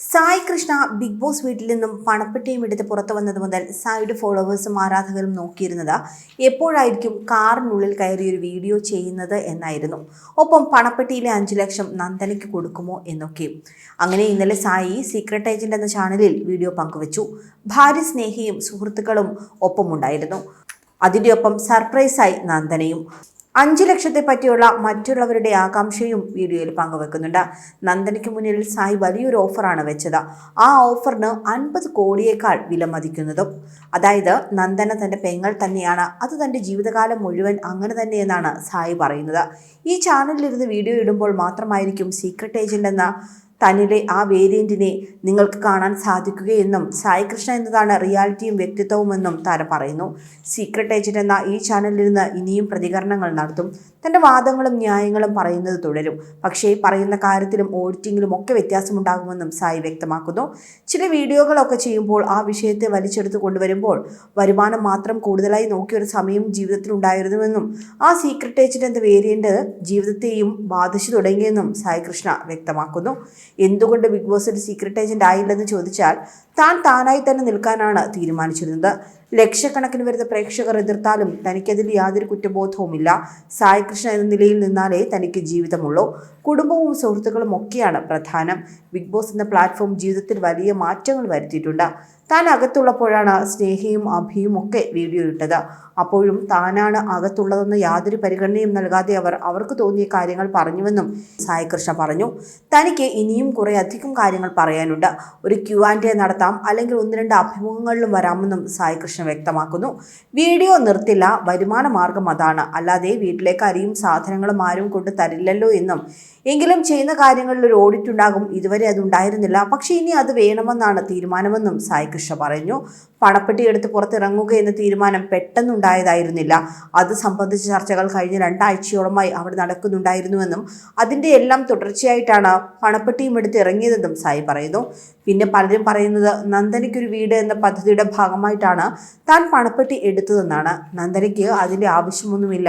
Sai Krishna big boss വീട്ടിൽ നിന്നും പണപ്പെട്ടിയും എടുത്ത് പുറത്തു വന്നത് മുതൽ സായിയുടെ ഫോളോവേഴ്സും ആരാധകരും നോക്കിയിരുന്നത് എപ്പോഴായിരിക്കും കാറിനുള്ളിൽ കയറി ഒരു വീഡിയോ ചെയ്യുന്നത് എന്നായിരുന്നു. ഒപ്പം പണപ്പെട്ടിയിലെ അഞ്ചു ലക്ഷം നന്ദനയ്ക്ക് കൊടുക്കുമോ എന്നൊക്കെയും അങ്ങനെ ഇന്നലെ സായി സീക്രട്ട് ഏജന്റ് എന്ന ചാനലിൽ വീഡിയോ പങ്കുവച്ചു. ഭാര്യ സ്നേഹിയും സുഹൃത്തുക്കളും ഒപ്പമുണ്ടായിരുന്നു. അതിന്റെ ഒപ്പം സർപ്രൈസായി നന്ദനയും. അഞ്ച് ലക്ഷത്തെ പറ്റിയുള്ള മറ്റുള്ളവരുടെ ആകാംക്ഷയും വീഡിയോയിൽ പങ്കുവെക്കുന്നുണ്ട്. നന്ദനയ്ക്ക് മുന്നിൽ സായി വലിയൊരു ഓഫറാണ് വെച്ചത്. ആ ഓഫറിന് അൻപത് കോടിയേക്കാൾ വില മതിക്കുന്നതും. അതായത് നന്ദന തന്റെ പെങ്ങൾ തന്നെയാണ്. അത് തന്റെ ജീവിതകാലം മുഴുവൻ അങ്ങനെ തന്നെയെന്നാണ് സായി പറയുന്നത്. ഈ ചാനലിലിരുന്ന് വീഡിയോ ഇടുമ്പോൾ മാത്രമായിരിക്കും സീക്രട്ട് ഏജന്റ് എന്ന തന്നിലെ ആ വേരിയന്റിനെ നിങ്ങൾക്ക് കാണാൻ സാധിക്കുകയെന്നും സായി കൃഷ്ണ എന്നതാണ് റിയാലിറ്റിയും വ്യക്തിത്വവുമെന്നും താരം പറയുന്നു. സീക്രട്ട് ഏജന്റ് എന്ന ഈ ചാനലിൽ നിന്ന് ഇനിയും പ്രതികരണങ്ങൾ നടത്തും. തന്റെ വാദങ്ങളും ന്യായങ്ങളും പറയുന്നത് തുടരും. പക്ഷേ പറയുന്ന കാര്യത്തിലും ഓഡിറ്റിങ്ങിലും ഒക്കെ വ്യത്യാസമുണ്ടാകുമെന്നും സായി വ്യക്തമാക്കുന്നു. ചില വീഡിയോകളൊക്കെ ചെയ്യുമ്പോൾ ആ വിഷയത്തെ വലിച്ചെടുത്ത് കൊണ്ടുവരുമ്പോൾ വരുമാനം മാത്രം കൂടുതലായി നോക്കിയൊരു സമയം ജീവിതത്തിൽ ഉണ്ടായിരുന്നുവെന്നും ആ സീക്രട്ട് ഏജന്റ് എന്ന വേരിയന്റ് ജീവിതത്തെയും ബാധിച്ചു തുടങ്ങിയെന്നും സായി കൃഷ്ണ വ്യക്തമാക്കുന്നു. എന്തുകൊണ്ട് ബിഗ് ബോസിൽ സീക്രട്ട് ഏജന്റ് ആയില്ലെന്ന് ചോദിച്ചാൽ താൻ താനായി തന്നെ നിൽക്കാനാണ് തീരുമാനിച്ചിരുന്നത്. ലക്ഷക്കണക്കിന് വരുന്ന പ്രേക്ഷകർ എതിർത്താലും തനിക്കതിൽ യാതൊരു കുറ്റബോധവുമില്ല. സായികൃഷ്ണ എന്ന നിലയിൽ നിന്നാലേ തനിക്ക് ജീവിതമുള്ളൂ. കുടുംബവും സുഹൃത്തുക്കളും ഒക്കെയാണ് പ്രധാനം. ബിഗ് ബോസ് എന്ന പ്ലാറ്റ്ഫോം ജീവിതത്തിൽ വലിയ മാറ്റങ്ങൾ വരുത്തിയിട്ടുണ്ട്. താൻ അകത്തുള്ളപ്പോഴാണ് സ്നേഹയും അഭിയും ഒക്കെ വീഡിയോ ഇട്ടത്. അപ്പോഴും താനാണ് അകത്തുള്ളതെന്ന് യാതൊരു പരിഗണനയും നൽകാതെ അവർ അവർക്ക് തോന്നിയ കാര്യങ്ങൾ പറഞ്ഞുവെന്നും സായികൃഷ്ണ പറഞ്ഞു. തനിക്ക് ഇനിയും കുറേ അധികം കാര്യങ്ങൾ പറയാനുണ്ട്. ഒരു ക്യു ആൻഡ് എ നടത്താം അല്ലെങ്കിൽ ഒന്ന് രണ്ട് അഭിമുഖങ്ങളിലും വരാമെന്നും സായി കൃഷ്ണ വ്യക്തമാക്കുന്നു. വീഡിയോ നിർത്തില്ല. വരുമാന മാർഗം അതാണ്. അല്ലാതെ വീട്ടിലേക്ക് അരിയും സാധനങ്ങളും ആരും കൊണ്ട് തരില്ലല്ലോ എന്നും. എങ്കിലും ചെയ്യുന്ന കാര്യങ്ങളിൽ ഒരു ഓഡിറ്റ് ഉണ്ടാകും. ഇതുവരെ അത് ഉണ്ടായിരുന്നില്ല. പക്ഷേ ഇനി അത് വേണമെന്നാണ് തീരുമാനമെന്നും സായി കൃഷ്ണ പറഞ്ഞു. പണപ്പെട്ടി എടുത്ത് പുറത്തിറങ്ങുക എന്ന തീരുമാനം പെട്ടെന്നുണ്ടായതായിരുന്നില്ല. അത് സംബന്ധിച്ച ചർച്ചകൾ കഴിഞ്ഞ രണ്ടാഴ്ചയോളമായി അവിടെ നടക്കുന്നുണ്ടായിരുന്നുവെന്നും അതിന്റെ എല്ലാം തുടർച്ചയായിട്ടാണ് പണപ്പെട്ടിയും എടുത്ത് ഇറങ്ങിയതെന്നും സായി പറയുന്നു. പിന്നെ പലരും പറയുന്നത് നന്ദനയ്ക്കൊരു വീട് എന്ന പദ്ധതിയുടെ ഭാഗമായിട്ടാണ് താൻ പണപ്പെട്ടി എടുത്തതെന്നാണ്. നന്ദനയ്ക്ക് അതിന്റെ ആവശ്യമൊന്നുമില്ല.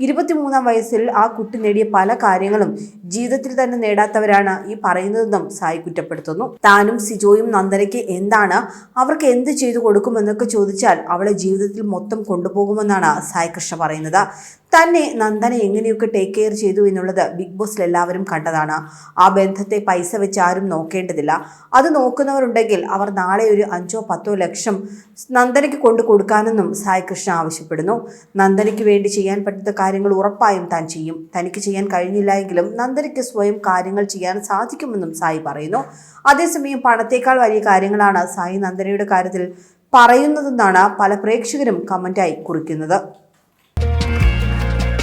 ഇരുപത്തിമൂന്നാം വയസ്സിൽ ആ കുട്ടി നേടിയ പല കാര്യങ്ങളും ജീവിതത്തിൽ തന്നെ നേടാത്തവരാണ് ഈ പറയുന്നതെന്നും സായി കുറ്റപ്പെടുത്തുന്നു. താനും സിജോയും നന്ദനയ്ക്ക് എന്താണ്? അവർക്ക് എന്ത് ചെയ്തു കൊടുക്കുമെന്നൊക്കെ ചോദിച്ചാൽ അവളെ ജീവിതത്തിൽ മൊത്തം കൊണ്ടുപോകുമെന്നാണ് സായി കൃഷ്ണ പറയുന്നത്. തന്നെ നന്ദന എങ്ങനെയൊക്കെ ടേക്ക് കെയർ ചെയ്തു എന്നുള്ളത് ബിഗ് ബോസിൽ എല്ലാവരും കണ്ടതാണ്. ആ ബന്ധത്തെ പൈസ വെച്ച് ആരും നോക്കേണ്ടതില്ല. അത് നോക്കുന്നവരുണ്ടെങ്കിൽ അവർ നാളെ ഒരു അഞ്ചോ പത്തോ ലക്ഷം നന്ദനയ്ക്ക് കൊണ്ടു കൊടുക്കാനെന്നും സായി കൃഷ്ണ ആവശ്യപ്പെടുന്നു. നന്ദനയ്ക്ക് വേണ്ടി ചെയ്യാൻ പറ്റുന്ന കാര്യങ്ങൾ ഉറപ്പായും താൻ ചെയ്യും. തനിക്ക് ചെയ്യാൻ കഴിഞ്ഞില്ല നന്ദനയ്ക്ക് സ്വയം കാര്യങ്ങൾ ചെയ്യാൻ സാധിക്കുമെന്നും സായി പറയുന്നു. അതേസമയം പണത്തേക്കാൾ വലിയ കാര്യങ്ങളാണ് സായി നന്ദനയുടെ കാര്യത്തിൽ പറയുന്നതെന്നാണ് പല പ്രേക്ഷകരും കമന്റായി കുറിക്കുന്നത്.